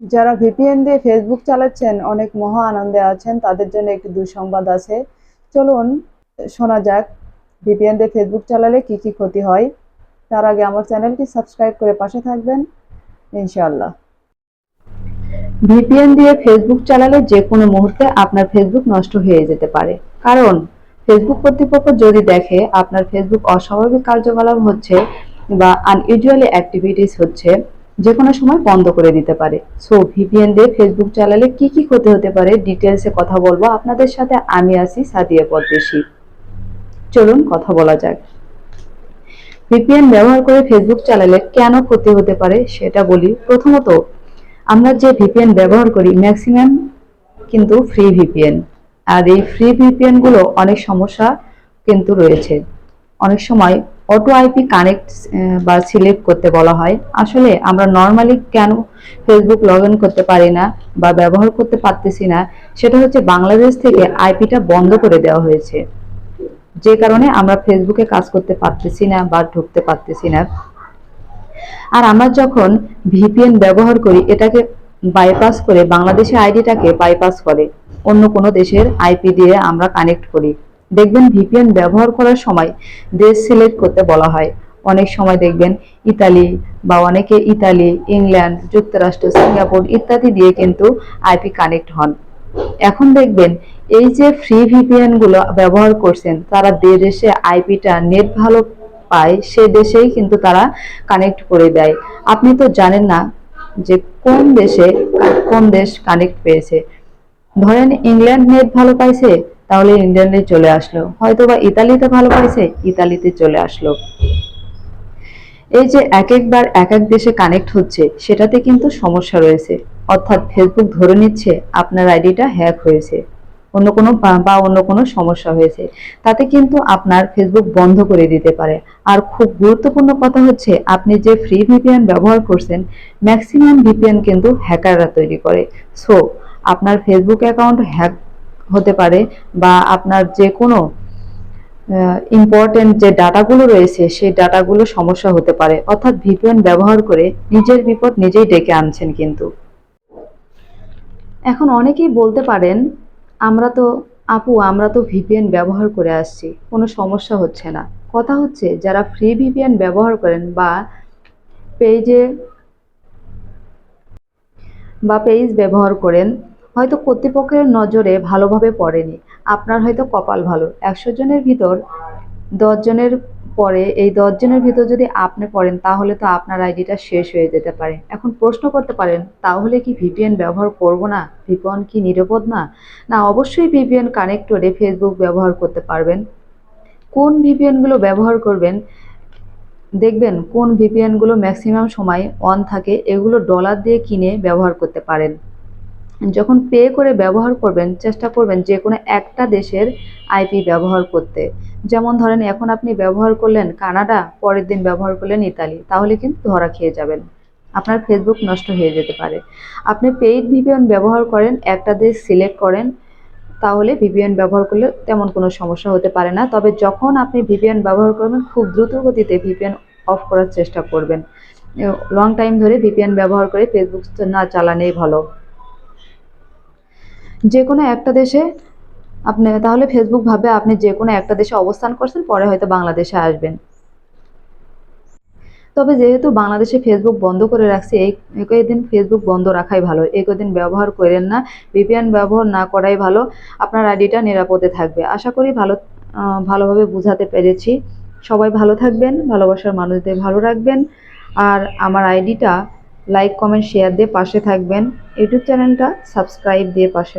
যারা ভিপিএন দিয়ে ফেসবুক চালাচ্ছেন, অনেক মহা আনন্দে আছেন, তাদের জন্য একটি দুঃসংবাদ আছে। চলুন, শোনা যাক ভিপিএন দিয়ে ফেসবুক চালালে কি কি ক্ষতি হয়। তার আগে আমার চ্যানেলটি সাবস্ক্রাইব করে পাশে থাকবেন। ইনশাআল্লাহ। ভিপিএন দিয়ে ফেসবুক চালালে যে কোনো মুহূর্তে আপনার ফেসবুক নষ্ট হয়ে যেতে পারে। কারণ ফেসবুক কর্তৃপক্ষ যদি দেখে আপনার ফেসবুক অস্বাভাবিক কার্যকলাপ হচ্ছে বা আনইউজুয়ালি অ্যাক্টিভিটিস হচ্ছে যে কোনো সময় বন্ধ করে দিতে পারে। সো ভিপিএন দিয়ে ফেসবুক চালালে কি কি ক্ষতি হতে পারে ডিটেলসে কথা বলব। আপনাদের সাথে আমি আছি সাদিয়া পদ্মেশী। চলুন কথা বলা যাক। ভিপিএন ব্যবহার করে ফেসবুক চালালে কেন ক্ষতি হতে পারে সেটা বলি। প্রথমত, আমরা যে ভিপিএন ব্যবহার করি ম্যাক্সিমাম কিন্তু ফ্রি ভিপিএন আর এই ফ্রি ভিপিএনগুলো অনেক সমস্যা কিন্তু রয়েছে। অনেক সময় অটো আইপি কানেক্ট বা সিলেক্ট করতে বলা হয়। আসলে আমরা নর্মালি কেন ফেসবুক লগ ইন করতে পারি না বা ব্যবহার করতে পারতেছি না, সেটা হচ্ছে বাংলাদেশ থেকে আইপিটা বন্ধ করে দেওয়া হয়েছে। যে কারণে আমরা ফেসবুকে কাজ করতে পারতেছি না বা ঢুকতে পারতেছি না। আর আমরা যখন ভিপিএন ব্যবহার করি, এটাকে বাইপাস করে বাংলাদেশের আইডিটাকে বাইপাস করে, অন্য কোনো দেশের আইপি দিয়ে আমরা কানেক্ট করি। দেখবেন ভিপিএন ব্যবহার করার সময় দেশ সিলেক্ট করতে বলা হয়। অনেক সময় দেখবেন ইতালি বা অনেকে ইতালি, ইংল্যান্ড, যুক্তরাষ্ট্র, সিঙ্গাপুর ইত্যাদি দিয়ে কিন্তু আইপি কানেক্ট হন। এখন দেখবেন এই যে ফ্রি ভিপিএনগুলো ব্যবহার করছেন, তারা দেশে আইপিটা নেট ভালো পায়, সে দেশেই কিন্তু তারা কানেক্ট করে দেয়। আপনি তো জানেন না যে কোন দেশে, কোন দেশ কানেক্ট পেয়েছে। ধরেন ইংল্যান্ড নেট ভালো পাইছে তাহলে ইংল্যান্ডে চলে আসলো। হয়তো বা ইতালিতে ভালো পাইছে ইতালিতে চলে আসলো। এই যে এক একবার এক এক দেশে কানেক্ট হচ্ছে, সেটাতে কিন্তু সমস্যা রয়েছে। অর্থাৎ ফেসবুক ধরে নিচ্ছে, আপনার আইডিটা হ্যাক হয়েছে। অন্য কোনো বা- অন্য কোনো সমস্যা হয়েছে। তাতে কিন্তু আপনার ফেসবুক বন্ধ করে দিতে পারে। আর খুব গুরুত্বপূর্ণ কথা হচ্ছে, আপনি যে ফ্রি ভিপিএন ব্যবহার করছেন ম্যাক্সিমাম ভিপিএন কিন্তু হ্যাকাররা তৈরি করে। সো আপনার ফেসবুক অ্যাকাউন্ট হ্যাক হতে পারে বা আপনার যে কোনো ইম্পর্টেন্ট যে ডাটাগুলো রয়েছে সেই ডাটাগুলো সমস্যা হতে পারে। অর্থাৎ ভিপিএন ব্যবহার করে নিজের বিপদ নিজেই ডেকে আনছেন কিন্তু। এখন অনেকেই বলতে পারেন, আমরা তো, আপু, আমরা তো ভিপিএন ব্যবহার করে আসছি, কোনো সমস্যা হচ্ছে না। কথা হচ্ছে, যারা ফ্রি ভিপিএন ব্যবহার করেন বা পেজে বা পেজ ব্যবহার করেন হয়তো কর্তৃপক্ষের নজরে ভালোভাবে পড়েনি। আপনার হয়তো কপাল ভালো। একশো জনের ভিতর দশ জনের পরে, এই দশ জনের ভিতর যদি আপনি পড়েন, তাহলে তো আপনার আইডিটা শেষ হয়ে যেতে পারে। এখন প্রশ্ন করতে পারেন, তাহলে কি ভিপিএন ব্যবহার করব না? ভিপিএন কি নিরাপদ না? না, অবশ্যই ভিপিএন কানেক্ট করে ফেসবুক ব্যবহার করতে পারবেন। কোন ভিপিএনগুলো ব্যবহার করবেন? দেখবেন কোন ভিপিএনগুলো ম্যাক্সিমাম সময় অন থাকে, এগুলো ডলার দিয়ে কিনে ব্যবহার করতে পারেন। যখন পে করে ব্যবহার করবেন, চেষ্টা করবেন যে কোনো একটা দেশের আইপি ব্যবহার করতে। যেমন ধরেন, এখন আপনি ব্যবহার করলেন কানাডা, পরের দিন ব্যবহার করলেন ইতালি, তাহলে কিন্তু ধরা খেয়ে যাবেন। আপনার ফেসবুক নষ্ট হয়ে যেতে পারে। আপনি পেইড ভিপিএন ব্যবহার করেন, একটা দেশ সিলেক্ট করেন, তাহলে ভিপিএন ব্যবহার করলে তেমন কোনো সমস্যা হতে পারে না। তবে যখন আপনি ভিপিএন ব্যবহার করবেন, খুব দ্রুত গতিতে ভিপিএন অফ করার চেষ্টা করবেন। লং টাইম ধরে ভিপিএন ব্যবহার করে ফেসবুক না চালানেই ভালো। যে কোনো একটা দেশে আপনি, তাহলে ফেসবুক ভাবে আপনি যে কোনো একটা দেশে অবস্থান করছেন, পরে হয়তো বাংলাদেশে আসবেন। তবে যেহেতু বাংলাদেশে ফেসবুক বন্ধ করে রাখছে, এই এই কয়েকদিন ফেসবুক বন্ধ রাখাই ভালো। এই দিন ব্যবহার করেন না ভিপিএন ব্যবহার না করাই ভালো। আপনার আইডিটা নিরাপদে থাকবে। আশা করি ভালো ভালোভাবে বোঝাতে পেরেছি। সবাই ভালো থাকবেন, ভালোবাসার মানুষদের ভালো রাখবেন। আর আমার আইডিটা লাইক কমেন্ট শেয়ার দিয়ে পাশে থাকবেন। ইউটিউব চ্যানেলটা সাবস্ক্রাইব দিয়ে পাশে